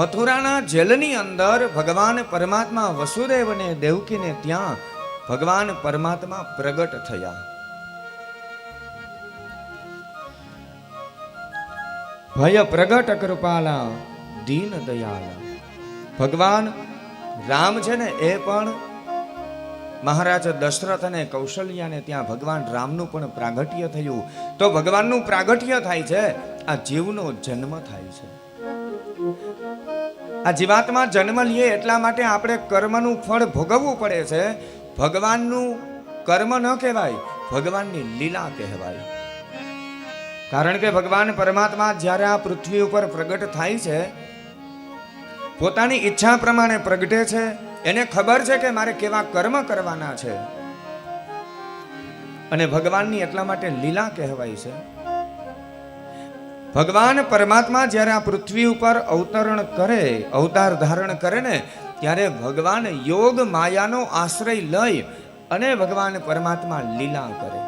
મથુરાના જેલની અંદર ભગવાન પરમાત્મા વસુદેવ અને દેવકીને ત્યાં ભગવાન પરમાત્મા પ્રગટ થયા. ભય પ્રગટ કૃપાલા, દીન દયાલા. ભગવાન રામ છે ને એ પણ મહારાજ દશરથ અને કૌશલ્યાને ત્યાં ભગવાન રામનું પણ પ્રાગટ્ય થયું. તો ભગવાનનું પ્રાગટ્ય થાય છે, આ જીવનો જન્મ થાય છે. આ જીવાતમાં જન્મ લઈએ એટલા માટે આપણે કર્મનું ફળ ભોગવવું પડે છે. ભગવાનનું કર્મ ન કહેવાય, ભગવાનની લીલા કહેવાય. કારણ કે ભગવાન પરમાત્મા જ્યારે આ પૃથ્વી ઉપર પ્રગટ થાય છે, પોતાની ઈચ્છા પ્રમાણે પ્રગટે છે, એને ખબર છે કે મારે કેવા કર્મ કરવાના છે. અને ભગવાનની એટલા માટે લીલા કહેવાય છે. ભગવાન પરમાત્મા જ્યારે આ પૃથ્વી ઉપર અવતરણ કરે, અવતાર ધારણ કરે ને, ત્યારે ભગવાન યોગ માયાનો આશ્રય લઈ અને ભગવાન પરમાત્મા લીલા કરે.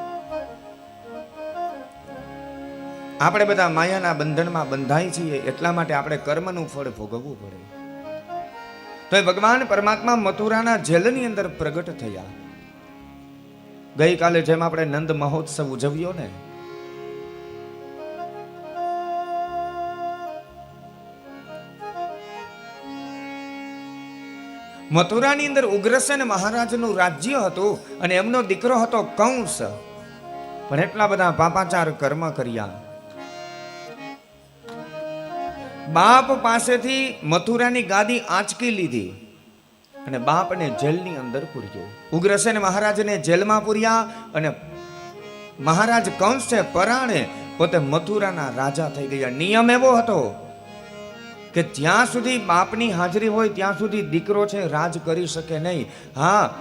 આપણે બધા માયાના બંધનમાં બંધાય છીએ, એટલા માટે આપણે કર્મનું ફળ ભોગવવું પડે. તો એ ભગવાન પરમાત્મા મથુરાના જેલની અંદર પ્રગટ થયા. ગઈકાલે જેમ આપણે નંદ મહોત્સવ ઉજવ્યો ને મથુરાની અંદર ઉગ્રસેન મહારાજનું રાજ્ય હતું અને એમનો દીકરો હતો કંસ. પણ એટલા બધા પાપાચાર કર્મ કર્યા. બાપ પાસેથી મથુરાની ગાદી આંચકી લીધી અને બાપને જેલની અંદર પૂર્યો. ઉગ્રસેન મહારાજને જેલમાં પૂર્યા અને મહારાજ કંસ પરાણે પોતે મથુરાના રાજા થઈ ગયા. નિયમ એવો હતો કે જ્યાં સુધી બાપની હાજરી હોય, ત્યાં સુધી દીકરો છે, રાજ કરી શકે નહીં. હા,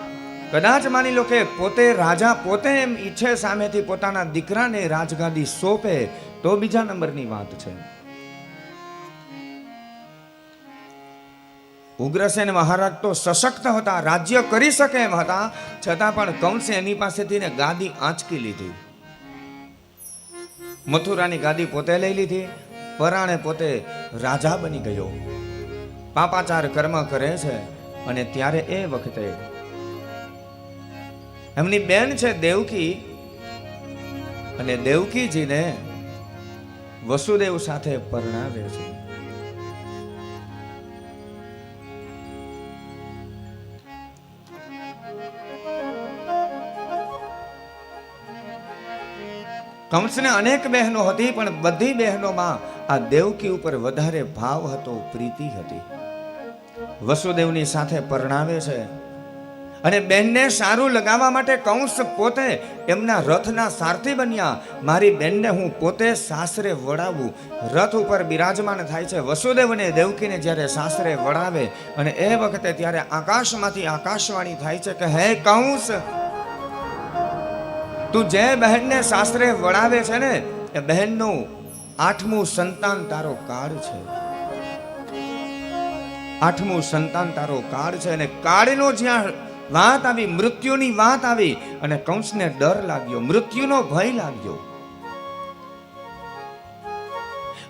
કદાચ માની લો કે પોતે રાજા, પોતે એમ ઈચ્છે સામેથી પોતાના દીકરાને રાજગાદી સોંપે, તો બીજા નંબરની વાત છે. ઉગ્રસેન મહારાજ તો સશક્ત હતા, રાજ્ય કરી શકે એમ હતા, છતાં પણ કંસે એની પાસેથી ને ગાદી આંચકી લીધી. મથુરાની ગાદી પોતે લઈ લીધી પરાણે પોતે રાજા બની ગયો. પાપાચાર કર્મ કરે છે અને ત્યારે એ વખતે એમની બેન છે દેવકી અને દેવકીજીને વસુદેવ સાથે પરણાવે છે. કંસને અનેક બહેનો હતી પણ બધી બહેનોમાં આ દેવકી ઉપર વધારે ભાવ હતો, પ્રીતિ હતી. વસુદેવની સાથે પરણાવે છે અને બેનને સારું લગાવવા માટે કંસ પોતે એમના રથના સારથી બન્યા. મારી બેનને હું પોતે સાસરે વડાવું રથ ઉપર બિરાજમાન થાય છે. વસુદેવને દેવકીને જ્યારે સાસરે વડાવે અને એ વખતે ત્યારે આકાશમાંથી આકાશવાણી થાય છે કે, હે કંસ, તું જે બહેનને સાસરે વડાવે છે ને, એ બહેનનું આઠમું સંતાન તારો કાળ છે. આઠમું સંતાન તારો કાળ છે અને કાળનો જ્યાં વાત આવી, મૃત્યુની વાત આવી અને કંસને ડર લાગ્યો, મૃત્યુનો ભય લાગ્યો.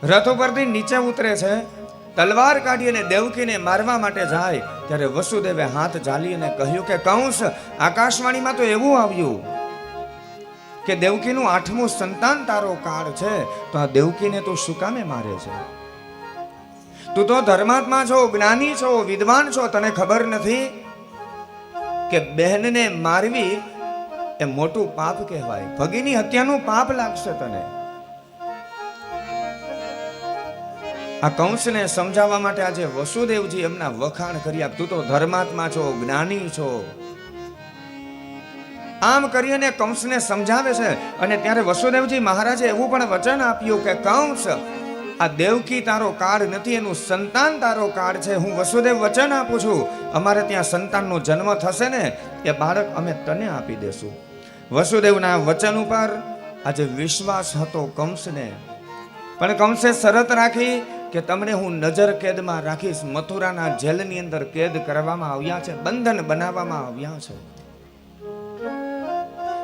રથ ઉપરથી નીચે ઉતરે છે, તલવાર કાઢી અને દેવકીને મારવા માટે જાય, ત્યારે વસુદેવે હાથ ઝાલી અને કહ્યું કે કંસ, આકાશવાણીમાં તો એવું આવ્યું. કે દેવકીનું આઠમું સંતાન તારો કાળ છે, તો આ દેવકીને તું શું કામે મારે છે? તું તો ધર્માત્મા છો, જ્ઞાની છો, વિદ્વાન છો, તને ખબર નથી કે બહેનને મારવી એ મોટું પાપ કહેવાય. ભગીની હત્યાનું પાપ લાગશે તને. આ કંસને સમજાવવા માટે આજે વસુદેવજી એમના વખાણ કર્યા. તું તો ધર્માત્મા છો, જ્ઞાની છો. આમ કરી અને કંસને સમજાવે છે. અને ત્યારે વસુદેવજી મહારાજે એવું પણ વચન આપ્યું કે, કંસ, આ દેવકી તારો કાળ નથી, એનું સંતાન તારો કાળ છે. હું વસુદેવ વચન આપું છું. અમારે ત્યાં સંતાનનો જન્મ થશે ને, એ બાળક અમે તને આપી દેશું. વસુદેવના વચન ઉપર આજે વિશ્વાસ હતો કંસને. પણ કંસે શરત રાખી કે, તમને હું નજર કેદમાં રાખીશ. મથુરાના જેલની અંદર કેદ કરવામાં આવ્યા છે. બંધન બનાવવામાં આવ્યા છે.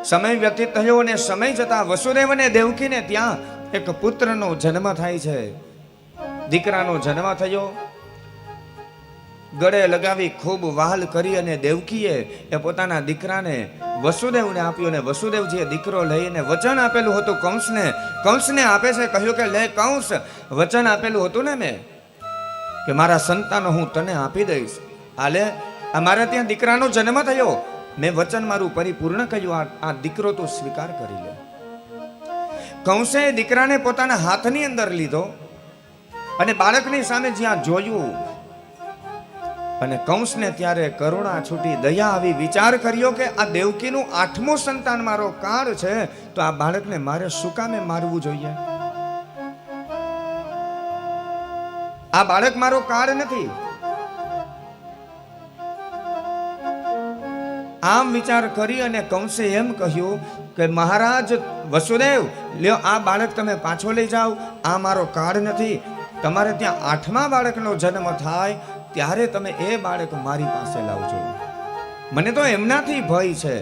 સમય વ્યતીત થયો અને સમય જતા વસુદેવ અને દેવકીને ત્યાં એક પુત્રનો જન્મ થાય છે. દીકરાનો જન્મ થયો. ગળે લગાવી ખૂબ વહાલ કરી અને દેવકીએ એ પોતાના દીકરાને વસુદેવને આપ્યો ને વસુદેવજીએ દીકરો લઈને વચન આપેલું હતું કંસને. કંસને આપે છે કહ્યું કે, લે કંસ, વચન આપેલું હતું ને મેં કે મારા સંતાનો હું તને આપી દઈશ. હાલે અમારે ત્યાં દીકરાનો જન્મ થયો. મેં વચન મારું પરિપૂર્ણ કર્યું. આ દીકરો તું સ્વીકાર કરી લે. કંસે દીકરાને પોતાના હાથની અંદર લીધો અને બાળકની સામે જ્યાં જોયું અને કંસને ત્યારે કરુણા છૂટી દયા આવી વિચાર કર્યો કે આ દેવકીનું આઠમું સંતાન મારો કાળ છે, તો આ બાળકને મારે શું કામે મારવું જોઈએ? આ બાળક મારો કાળ નથી. આમ વિચાર કરી અને કંસે એમ કહ્યું કે, મહારાજ, વસુદેવ, લ્યો આ બાળક તમે પાછો લઈ જાઓ. આ મારો કાળ નથી. તમારે ત્યાં આઠમા બાળકનો જન્મ થાય, ત્યારે તમે એ બાળક મારી પાસે લાવજો. મને તો એમનાથી ભય છે.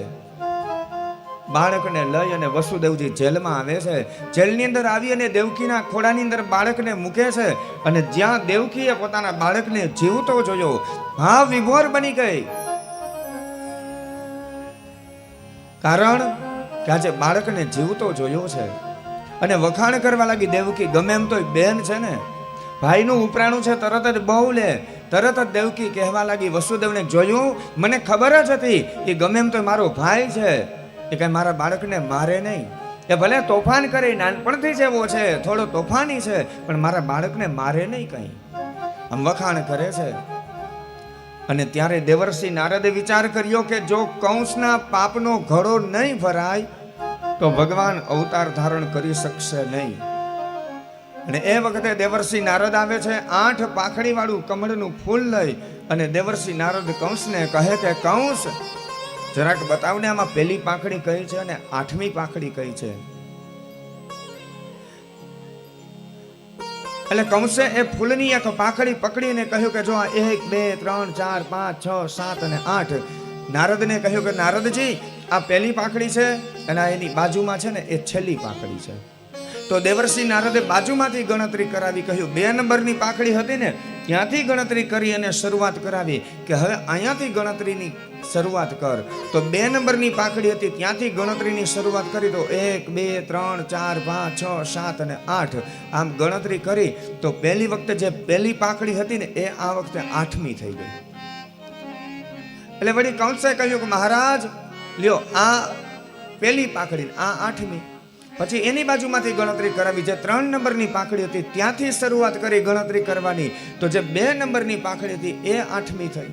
બાળકને લઈ અને વસુદેવજી જેલમાં આવે છે, જેલની અંદર આવી અને દેવકીના ખોડાની અંદર બાળકને મૂકે છે અને જ્યાં દેવકીએ પોતાના બાળકને જીવતો જોયો, ભાવ વિભોર બની ગઈ. કારણ કે આજે બાળકને જીવતો જોયો છે. અને વખાણ કરવા લાગી દેવકી ગમે એમ તો બેન છે ને. ભાઈનું ઉપરાણું છે તરત જ બહુ લે. તરત જ દેવકી કહેવા લાગી, વસુદેવને જોયું? મને ખબર જ હતી કે ગમે એમ તો મારો ભાઈ છે. એ કઈ મારા બાળકને મારે નહીં. એ ભલે તોફાન કરે, નાનપણથી જેવો છે, થોડો તોફાની છે, પણ મારા બાળકને મારે નહીં કંઈ. આમ વખાણ કરે છે. અને ત્યારે દેવર્ષિ નારદે વિચાર કર્યો કે જો કંસના પાપનો ઘડો નહીં ભરાય, તો ભગવાન અવતાર ધારણ કરી શકશે નહીં. અને એ વખતે દેવર્ષિ નારદ આવે છે, આઠ પાખડી વાળું કમળનું ફૂલ લઈ અને દેવર્ષિ નારદ કંસને કહે કે, કંસ, જરાક બતાવને, આમાં પહેલી પાંખડી કઈ છે અને આઠમી પાંખડી કઈ છે? એટલે કંસે એ ફૂલની એક પાખડી પકડીને કહ્યું કે જો આ એક, બે, ત્રણ, ચાર, પાંચ, છ, સાત અને આઠ નારદને કહ્યું કે, નારદજી, આ પહેલી પાખડી છે અને એની બાજુમાં છે ને એ છેલ્લી પાખડી છે. તો દેવર્ષિ નારદે બાજુમાંથી ગણતરી કરાવી કહ્યું, બે નંબરની પાખડી હતી ને ત્યાંથી ગણતરી કરી અને શરૂઆત કરાવી કે હવે અહીંયાથી ગણતરીની શરૂઆત કર. તો બે નંબરની પાખડી હતી, ત્યાંથી ગણતરીની શરૂઆત કરી તો એક, બે, ત્રણ, ચાર, પાંચ, છ, સાત અને આઠ. આમ ગણતરી કરી તો પહેલી વખતે જે પહેલી પાખડી હતી ને એ આ વખતે આઠમી થઈ ગઈ. એટલે વળી કંસે કહ્યું કે મહારાજ, લ્યો આ પહેલી પાખડી આ આઠમી. પછી એની બાજુમાંથી ગણતરી કરાવી જે ત્રણ નંબરની પાંખડી હતી, ત્યાંથી શરૂઆત કરી ગણતરી કરવાની. તો જે બે નંબરની પાંખડી હતી, એ આઠમી થઈ.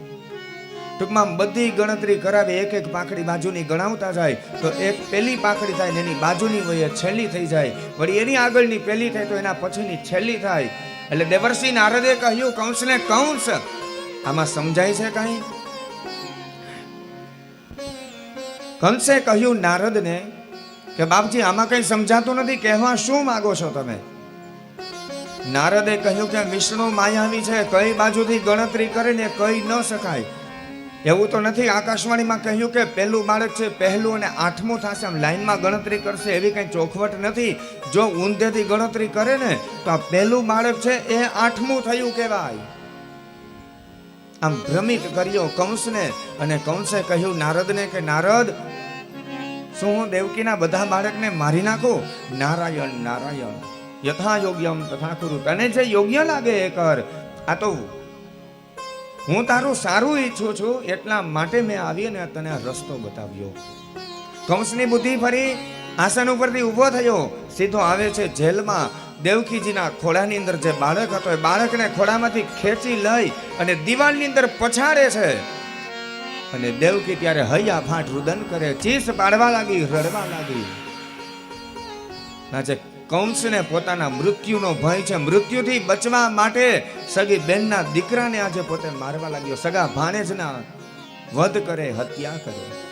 ટૂંકમાં બધી ગણતરી કરાવી, એક એક પાંખડી બાજુની ગણાવતા જાય, તો એક પહેલી પાંખડી થાય ને એની બાજુની વયે છેલ્લી થઈ જાય. વળી એની આગળની પહેલી થાય તો એના પછીની છેલ્લી થાય. એટલે દેવર્ષિ નારદે કહ્યું કંસને કંસ. આમાં સમજાય છે કાંઈ? કંસે કહ્યું, નારદને કે બાપજી, આમાં કંઈ સમજાતું નથી. કહેવા શું માગો છો તમે? નારદે કહ્યું કે વિષ્ણુ માયાવી છે. કઈ બાજુથી ગણતરી કરીને કઈ ન શકાય. એવું તો નથી. આકાશવાણીમાં કહ્યું કે પહેલું બાળક છે, પહેલું અને આઠમું થશે. આમ લાઈનમાં ગણતરી કરશે એવી કંઈ ચોખવટ નથી. જો ઊંધેથી ગણતરી કરે ને, તો આ પહેલું બાળક છે, એ આઠમું થયું કહેવાય. આમ ભ્રમિત કર્યો કંસને અને કંસે કહ્યું, નારદને કે નારદ શું હું દેવકીના બધા બાળકને મારી નાખું? નારાયણ નારાયણ. યથા યોગ્યમ તથા કુરુ તને જે યોગ્ય લાગે એ કર. આ તો હું તારું સારું ઈચ્છું છું, એટલા માટે મેં આવી અને તને રસ્તો બતાવ્યો. કંસની બુદ્ધિ ફરી આસન ઉપરથી ઊભો થયો. સીધો આવે છે જેલમાં. દેવકીજીના ખોળાની અંદર જે બાળક હતો, એ બાળકને ખોળામાંથી ખેંચી લઈ અને દિવાલની અંદર પછાડે છે. અને દેવકી ત્યારે હૈયા ફાટ રુદન કરે, ચીસ પાડવા લાગી, રડવા લાગી. આજે કંસને પોતાના મૃત્યુનો ભય છે. મૃત્યુથી બચવા માટે સગી બેનના દીકરાને આજે પોતે મારવા લાગ્યો. સગા ભાણેજના વધ કરે, હત્યા કરે.